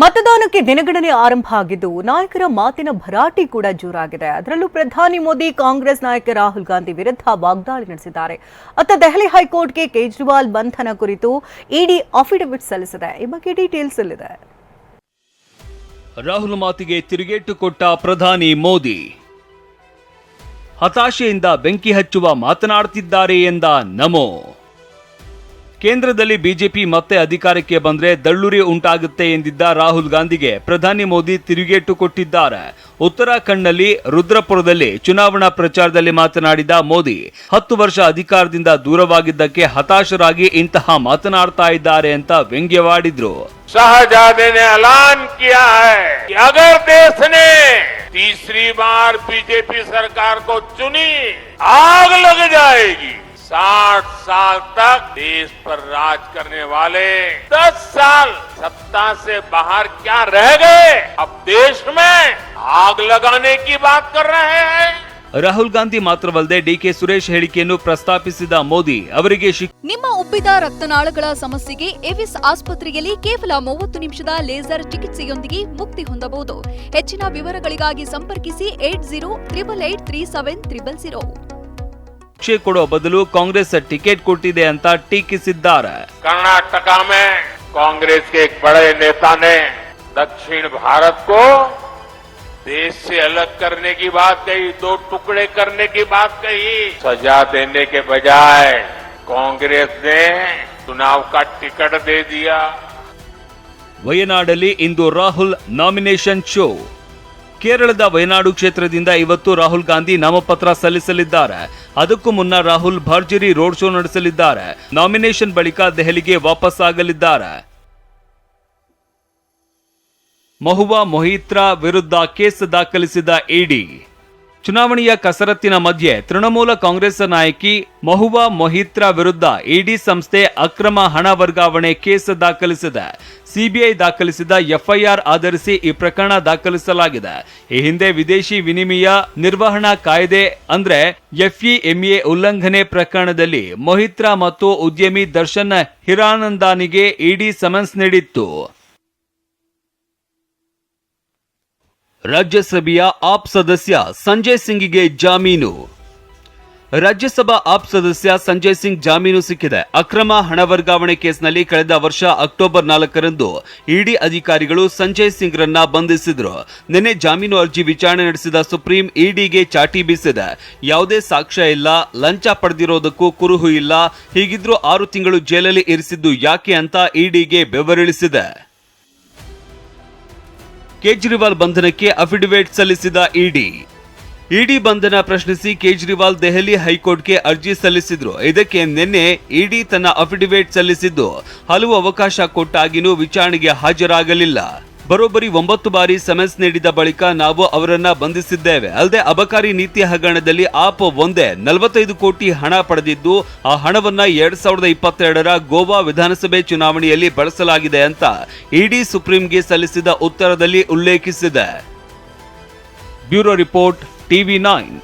ಮತದಾನಕ್ಕೆ ದಿನಗಣನೆ ಆರಂಭ ಆಗಿದ್ದು, ನಾಯಕರ ಮಾತಿನ ಭರಾಟೆ ಕೂಡ ಜೋರಾಗಿದೆ. ಅದರಲ್ಲೂ ಪ್ರಧಾನಿ ಮೋದಿ, ಕಾಂಗ್ರೆಸ್ ನಾಯಕ ರಾಹುಲ್ ಗಾಂಧಿ ವಿರುದ್ಧ ವಾಗ್ದಾಳಿ ನಡೆಸಿದ್ದಾರೆ. ಅತ್ತ ದೆಹಲಿ ಹೈಕೋರ್ಟ್ಗೆ ಕೇಜ್ರಿವಾಲ್ ಬಂಧನ ಕುರಿತು ಇಡಿ ಅಫಿಡವಿಟ್ ಸಲ್ಲಿಸಿದೆ. ಈ ಬಗ್ಗೆ ಡೀಟೇಲ್ಸ್ ಇಲ್ಲಿದೆ ರಾಹುಲ್ ಮಾತಿಗೆ ತಿರುಗೇಟು ಕೊಟ್ಟ ಪ್ರಧಾನಿ ಮೋದಿ. ಹತಾಶೆಯಿಂದ ಬೆಂಕಿ ಹಚ್ಚುವ ಮಾತನಾಡುತ್ತಿದ್ದಾರೆ ಎಂದ ನಮೋ. ಕೇಂದ್ರದಲ್ಲಿ ಬಿಜೆಪಿ ಮತ್ತೆ ಅಧಿಕಾರಕ್ಕೆ ಬಂದ್ರೆ ದಳ್ಳುರಿ ಉಂಟಾಗುತ್ತೆ ಎಂದಿದ್ದ ರಾಹುಲ್ ಗಾಂಧಿಗೆ ಪ್ರಧಾನಿ ಮೋದಿ ತಿರುಗೇಟು ಕೊಟ್ಟಿದ್ದಾರೆ ಉತ್ತರಾಖಂಡ್ನಲ್ಲಿ ರುದ್ರಪುರದಲ್ಲಿ ಚುನಾವಣಾ ಪ್ರಚಾರದಲ್ಲಿ ಮಾತನಾಡಿದ ಮೋದಿ ಹತ್ತು ವರ್ಷ ಅಧಿಕಾರದಿಂದ ದೂರವಾಗಿದ್ದಕ್ಕೆ ಹತಾಶರಾಗಿ ಇಂತಹ ಮಾತನಾಡ್ತಾ ಇದ್ದಾರೆ ಅಂತ ವ್ಯಂಗ್ಯವಾಡಿದ್ರು शाहजादे ने ऐलान किया है कि अगर देश ने तीसरी बार बीजेपी सरकार को चुनी आग लग जाएगी साठ साल तक देश पर राज करने वाले दस साल सत्ता से बाहर क्या रह गए अब देश में आग लगाने की बात कर रहे हैं ರಾಹುಲ್ ಗಾಂಧಿ ಮಾತ್ರವಲ್ಲದೆ ಡಿಕೆ ಸುರೇಶ್ ಹೇಳಿಕೆಯನ್ನು ಪ್ರಸ್ತಾಪಿಸಿದ ಮೋದಿ ಅವರಿಗೆ ಶಿಕ್ಷೆ ನಿಮ್ಮ ಉಬ್ಬಿದ ರಕ್ತನಾಳಗಳ ಸಮಸ್ಯೆಗೆ ಎವಿಸ್ ಆಸ್ಪತ್ರೆಯಲ್ಲಿ ಕೇವಲ ಮೂವತ್ತು ನಿಮಿಷದ ಲೇಸರ್ ಚಿಕಿತ್ಸೆಯೊಂದಿಗೆ ಮುಕ್ತಿ ಹೊಂದಬಹುದು ಹೆಚ್ಚಿನ ವಿವರಗಳಿಗಾಗಿ ಸಂಪರ್ಕಿಸಿ eight zero triple eight three seven triple zero ಶಿಕ್ಷೆ ಕೊಡೋ ಬದಲು ಕಾಂಗ್ರೆಸ್ ಟಿಕೆಟ್ ಕೊಟ್ಟಿದೆ ಅಂತ ಟೀಕಿಸಿದ್ದಾರೆ कर्नाटका में कांग्रेस के एक बड़े नेता ने दक्षिण भारत को देश से अलग करने की बात कही दो टुकड़े करने की बात कही सजा देने के बजाय कांग्रेस ने चुनाव का टिकट दे दिया ವಯನಾಡಲ್ಲಿ ಇಂದು ರಾಹುಲ್ ನಾಮಿನೇಷನ್ ಶೋ ಕೇರಳದ ವಯನಾಡು ಕ್ಷೇತ್ರದಿಂದ ಇವತ್ತು ರಾಹುಲ್ ಗಾಂಧಿ ನಾಮಪತ್ರ ಸಲ್ಲಿಸಲಿದ್ದಾರೆ. ಅದಕ್ಕೂ ಮುನ್ನ ರಾಹುಲ್ ಭರ್ಜರಿ ರೋಡ್ ಶೋ ನಡೆಸಲಿದ್ದಾರೆ. ನಾಮಿನೇಷನ್ ಬಳಿಕ ದೆಹಲಿಗೆ ವಾಪಸ್ ಆಗಲಿದ್ದಾರೆ ಮಹುವಾ ಮೊಹಿತ್ರಾ ವಿರುದ್ಧ ಕೇಸ್ ದಾಖಲಿಸಿದ ಇಡಿ. ಚುನಾವಣೆಯ ಕಸರತ್ತಿನ ಮಧ್ಯೆ ತೃಣಮೂಲ ಕಾಂಗ್ರೆಸ್ ನಾಯಕಿ ಮಹುವಾ ಮೊಹಿತ್ರಾ ವಿರುದ್ಧ ಇಡಿ ಸಂಸ್ಥೆ ಅಕ್ರಮ ಹಣ ವರ್ಗಾವಣೆ ಕೇಸ್ ದಾಖಲಿಸಿದೆ. ಸಿಬಿಐ ದಾಖಲಿಸಿದ ಎಫ್ಐಆರ್ ಆಧರಿಸಿ ಈ ಪ್ರಕರಣ ದಾಖಲಿಸಲಾಗಿದೆ. ಈ ಹಿಂದೆ ವಿದೇಶಿ ವಿನಿಮಯ ನಿರ್ವಹಣಾ ಕಾಯ್ದೆ ಅಂದ್ರೆ ಎಫ್ಇಎಂಎ ಉಲ್ಲಂಘನೆ ಪ್ರಕರಣದಲ್ಲಿ ಮೊಹಿತ್ರಾ ಮತ್ತು ಉದ್ಯಮಿ ದರ್ಶನ್ ಹಿರಾನಂದಾನಿಗೆ ಇಡಿ ಸಮನ್ಸ್ ನೀಡಿತ್ತು. ರಾಜ್ಯಸಭೆಯ ಆಪ್ ಸದಸ್ಯ ಸಂಜಯ್ ಸಿಂಗ್ಗೆ ಜಾಮೀನು. ರಾಜ್ಯಸಭಾ ಆಪ್ ಸದಸ್ಯ ಸಂಜಯ್ ಸಿಂಗ್ ಜಾಮೀನು ಸಿಕ್ಕಿದೆ. ಅಕ್ರಮ ಹಣ ವರ್ಗಾವಣೆ ಕೇಸ್ನಲ್ಲಿ ಕಳೆದ ವರ್ಷ ಅಕ್ಟೋಬರ್ ನಾಲ್ಕರಂದು ಇಡಿ ಅಧಿಕಾರಿಗಳು ಸಂಜಯ್ ಸಿಂಗ್ ರನ್ನ ಬಂಧಿಸಿದ್ರು. ನಿನ್ನೆ ಜಾಮೀನು ಅರ್ಜಿ ವಿಚಾರಣೆ ನಡೆಸಿದ ಸುಪ್ರೀಂ ಇಡಿಗೆ ಚಾಟಿ ಬೀಸಿದೆ. ಯಾವುದೇ ಸಾಕ್ಷ್ಯ ಇಲ್ಲ, ಲಂಚ ಪಡೆದಿರೋದಕ್ಕೂ ಕುರುಹು ಇಲ್ಲ, ಹೀಗಿದ್ರೂ ಆರು ತಿಂಗಳು ಜೈಲಲ್ಲಿ ಇರಿಸಿದ್ದು ಯಾಕೆ ಅಂತ ಇಡಿಗೆ ಬೆವರಿಳಿಸಿದೆ. ಕೇಜ್ರಿವಾಲ್ ಬಂಧನಕ್ಕೆ ಅಫಿಡವಿಟ್ ಸಲ್ಲಿಸಿದ ಇಡಿ. ಇಡಿ ಬಂಧನ ಪ್ರಶ್ನಿಸಿ ಕೇಜ್ರಿವಾಲ್ ದೆಹಲಿ ಹೈಕೋರ್ಟ್ಗೆ ಅರ್ಜಿ ಸಲ್ಲಿಸಿದ್ರು. ಇದಕ್ಕೆ ನಿನ್ನೆ ಇಡಿ ತನ್ನ ಅಫಿಡವಿಟ್ ಸಲ್ಲಿಸಿದ್ದು. ಹಲವು ಅವಕಾಶ ಕೊಟ್ಟಾಗಿನೂ ವಿಚಾರಣೆಗೆ ಹಾಜರಾಗಲಿಲ್ಲ. ಬರೋಬ್ಬರಿ ಒಂಬತ್ತು ಬಾರಿ ಸಮನ್ಸ್ ನೀಡಿದ ಬಳಿಕ ನಾವು ಅವರನ್ನ ಬಂಧಿಸಿದ್ದೇವೆ. ಅಲ್ಲದೆ ಅಬಕಾರಿ ನೀತಿ ಹಗರಣದಲ್ಲಿ ಆಪ್ ಒಂದೇ ನಲವತ್ತೈದು ಕೋಟಿ ಹಣ ಪಡೆದಿದ್ದು, ಆ ಹಣವನ್ನ ಎರಡ್ ಸಾವಿರದ ಇಪ್ಪತ್ತೆರಡರ ಗೋವಾ ವಿಧಾನಸಭೆ ಚುನಾವಣೆಯಲ್ಲಿ ಬಳಸಲಾಗಿದೆ ಅಂತ ಇಡಿ ಸುಪ್ರೀಂಗೆ ಸಲ್ಲಿಸಿದ ಉತ್ತರದಲ್ಲಿ ಉಲ್ಲೇಖಿಸಿದೆ. Bureau report, TV nine.